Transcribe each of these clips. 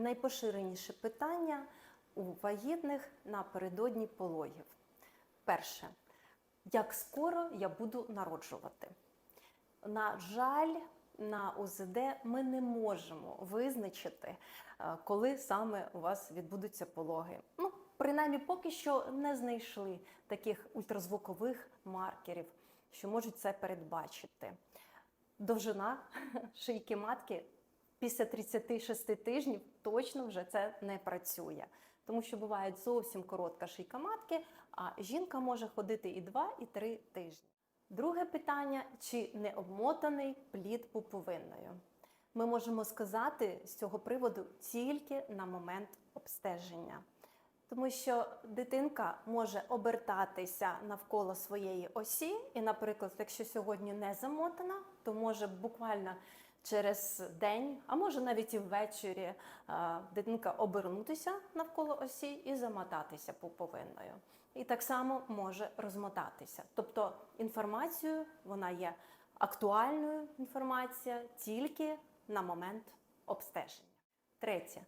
Найпоширеніше питання у вагітних напередодні пологів. Перше, як скоро я буду народжувати? На жаль, на УЗД ми не можемо визначити, е, коли саме у вас відбудуться пологи. Ну, принаймні, поки що не знайшли таких ультразвукових маркерів, що можуть це передбачити. Довжина шийки матки після 36 тижнів точно вже це не працює. Тому що буває зовсім коротка шийка матки, а жінка може ходити і 2, і 3 тижні. Друге питання: чи не обмотаний плід пуповинною? Ми можемо сказати з цього приводу тільки на момент обстеження. Тому що дитинка може обертатися навколо своєї осі, і, наприклад, якщо сьогодні не замотана, то може буквально через день, а може навіть і ввечері, е, дитинка обернутися навколо осі і замотатися пуповинною. І так само може розмотатися. Тобто інформацію вона є актуальною інформація тільки на момент обстеження. Третє.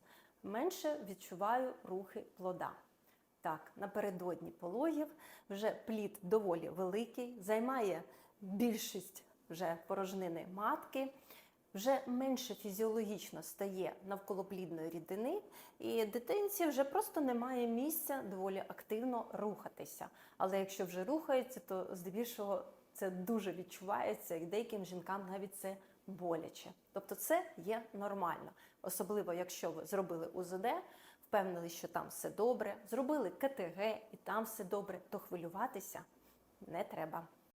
Менше відчуваю рухи плода. Так, напередодні пологів вже плід доволі великий, займає більшість вже порожнини матки, вже менше фізіологічно стає навколоплідної рідини, і дитинці вже просто немає місця доволі активно рухатися. Але якщо вже рухається, то здебільшого це дуже відчувається, і деяким жінкам навіть це боляче. Тобто це є нормально, особливо якщо ви зробили УЗД, впевнили, що там все добре, зробили КТГ і там все добре, то хвилюватися не треба.